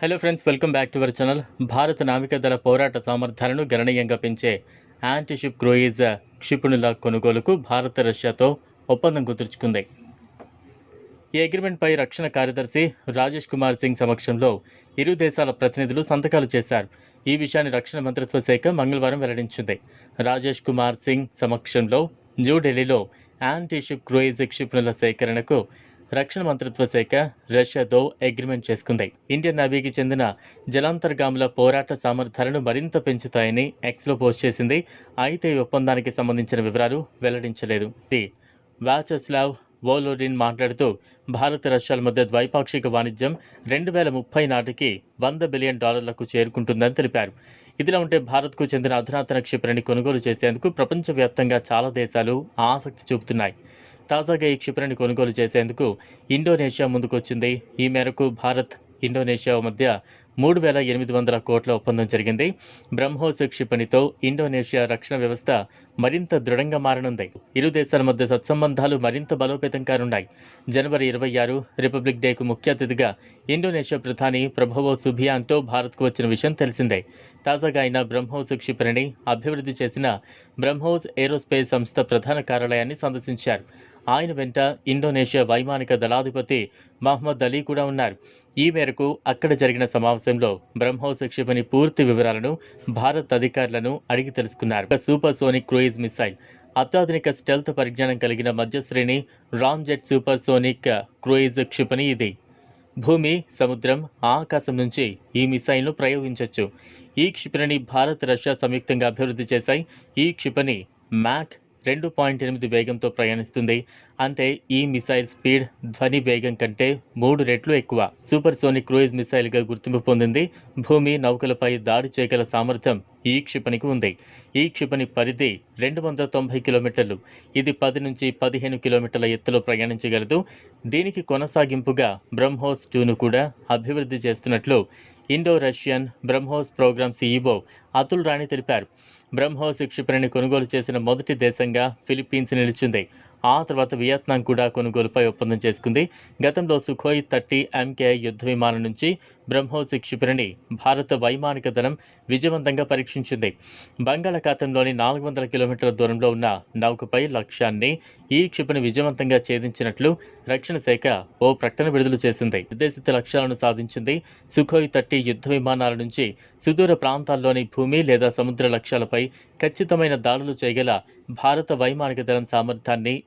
Hello friends welcome back to our channel భారత నావికాదళ పోరాట సామర్థ్యాలను గణనీయంగా పెంచే యాంటీషిప్ క్రూయిజ్ క్షిపణుల కొనుగోలుకు భారత్ రష్యాతో ఒప్పందం కుదుర్చుకుంది ఈ అగ్రిమెంట్పై రక్షణ కార్యదర్శి రాజేష్ కుమార్ సింగ్ సమక్షంలో ఇరు దేశాల ప్రతినిధులు సంతకాలు చేశారు. ఈ విషయాన్ని రక్షణ మంత్రిత్వ శాఖ మంగళవారం వెల్లడించింది. రాజేష్ కుమార్ సింగ్ సమక్షంలో న్యూఢిల్లీలో యాంటీషిప్ క్రూయిజ్ క్షిపణుల సేకరణకు రక్షణ మంత్రిత్వ శాఖ రష్యాతో అగ్రిమెంట్ చేసుకుంది. ఇండియన్ నేవీకి చెందిన జలాంతర్గాముల పోరాట సామర్థ్యాలను మరింత పెంచుతాయని ఎక్స్లో పోస్ట్ చేసింది. అయితే ఈ ఒప్పందానికి సంబంధించిన వివరాలు వెల్లడించలేదు. ది వాచస్లావ్ వోలోడిన్ మాట్లాడుతూ భారత రష్యాల మధ్య ద్వైపాక్షిక వాణిజ్యం రెండు వేల ముప్పై నాటికి వంద బిలియన్ డాలర్లకు చేరుకుంటుందని తెలిపారు. ఇదిలా ఉంటే భారత్కు చెందిన అధునాతన క్షిపణిని కొనుగోలు చేసేందుకు ప్రపంచవ్యాప్తంగా చాలా దేశాలు ఆసక్తి చూపుతున్నాయి. తాజాగా ఈ క్షిపణిని కొనుగోలు చేసేందుకు ఇండోనేషియా ముందుకొచ్చింది. ఈ మేరకు భారత్ ఇండోనేషియా మధ్య మూడు వేల ఎనిమిది వందల కోట్ల ఒప్పందం జరిగింది. బ్రహ్మోస్ క్షిపణితో ఇండోనేషియా రక్షణ వ్యవస్థ మరింత దృఢంగా మారనుంది. ఇరు దేశాల మధ్య సత్సంబంధాలు మరింత బలోపేతం కానున్నాయి. జనవరి ఇరవై ఆరు రిపబ్లిక్ డేకు ముఖ్య అతిథిగా ఇండోనేషియా ప్రధాని ప్రభవో సుభియాన్తో భారత్కు వచ్చిన విషయం తెలిసిందే. తాజాగా ఆయన బ్రహ్మోస్ క్షిపణిని అభివృద్ధి చేసిన బ్రహ్మోస్ ఏరోస్పేస్ సంస్థ ప్రధాన కార్యాలయాన్ని సందర్శించారు. ఆయన వెంట ఇండోనేషియా వైమానిక దళాధిపతి మహమ్మద్ అలీ కూడా ఉన్నారు. ఈ మేరకు అక్కడ జరిగిన సమావేశంలో బ్రహ్మోస్ క్షిపణి పూర్తి వివరాలను భారత్ అధికారులను అడిగి తెలుసుకున్నారు. సూపర్ సోనిక్ క్రూయిజ్ మిసైల్ అత్యాధునిక స్టెల్త్ పరిజ్ఞానం కలిగిన మధ్యశ్రేణి రామ్జెట్ సూపర్ సోనిక్ క్రూయిజ్ క్షిపణి ఇది. భూమి సముద్రం ఆకాశం నుంచి ఈ మిసైల్ను ప్రయోగించవచ్చు ఈ క్షిపణిని భారత్ రష్యా సంయుక్తంగా అభివృద్ధి చేశాయి. ఈ క్షిపణి మ్యాక్ రెండు పాయింట్ ఎనిమిది వేగంతో ప్రయాణిస్తుంది. అంటే ఈ మిసైల్ స్పీడ్ ధ్వని వేగం కంటే మూడు రెట్లు ఎక్కువ. సూపర్ సోనిక్ క్రూయిజ్ మిసైల్గా గుర్తింపు పొందింది. భూమి నౌకలపై దాడి చేయగల సామర్థ్యం ఈ క్షిపణికి ఉంది. ఈ క్షిపణి పరిధి రెండు వందల తొంభై కిలోమీటర్లు. ఇది పది నుంచి పదిహేను కిలోమీటర్ల ఎత్తులో ప్రయాణించగలదు. దీనికి కొనసాగింపుగా బ్రహ్మోస్ టూను కూడా అభివృద్ధి చేస్తున్నట్లు Indo Russian BrahMos program CEO Atul Rani తెలిపారు. బ్రహ్మోస్ క్షిపణిని కొనుగోలు చేసిన మొదటి దేశంగా ఫిలిప్పీన్స్ నిలిచింది. ఆ తర్వాత వియత్నాం కూడా కొనుగోలుపై ఒప్పందం చేసుకుంది. గతంలో సుఖోయ్ థర్టీ ఎంకే యుద్ధ విమానం నుంచి బ్రహ్మోస్ క్షిపణిని భారత వైమానిక దళం విజయవంతంగా పరీక్షించింది. బంగాళాఖాతంలోని నాలుగు వందల కిలోమీటర్ల దూరంలో ఉన్న నౌకపై లక్ష్యాన్ని ఈ క్షిపణి విజయవంతంగా ఛేదించినట్లు రక్షణ శాఖ ఓ ప్రకటన విడుదల చేసింది. నిర్దేశిత లక్ష్యాలను సాధించింది సుఖోయ్ థర్టీ యుద్ధ విమానాల నుంచి సుదూర ప్రాంతాల్లోని భూమి లేదా సముద్ర లక్ష్యాలపై ఖచ్చితమైన దాడులు చేయగల భారత వైమానిక దళం సామర్థ్యాన్ని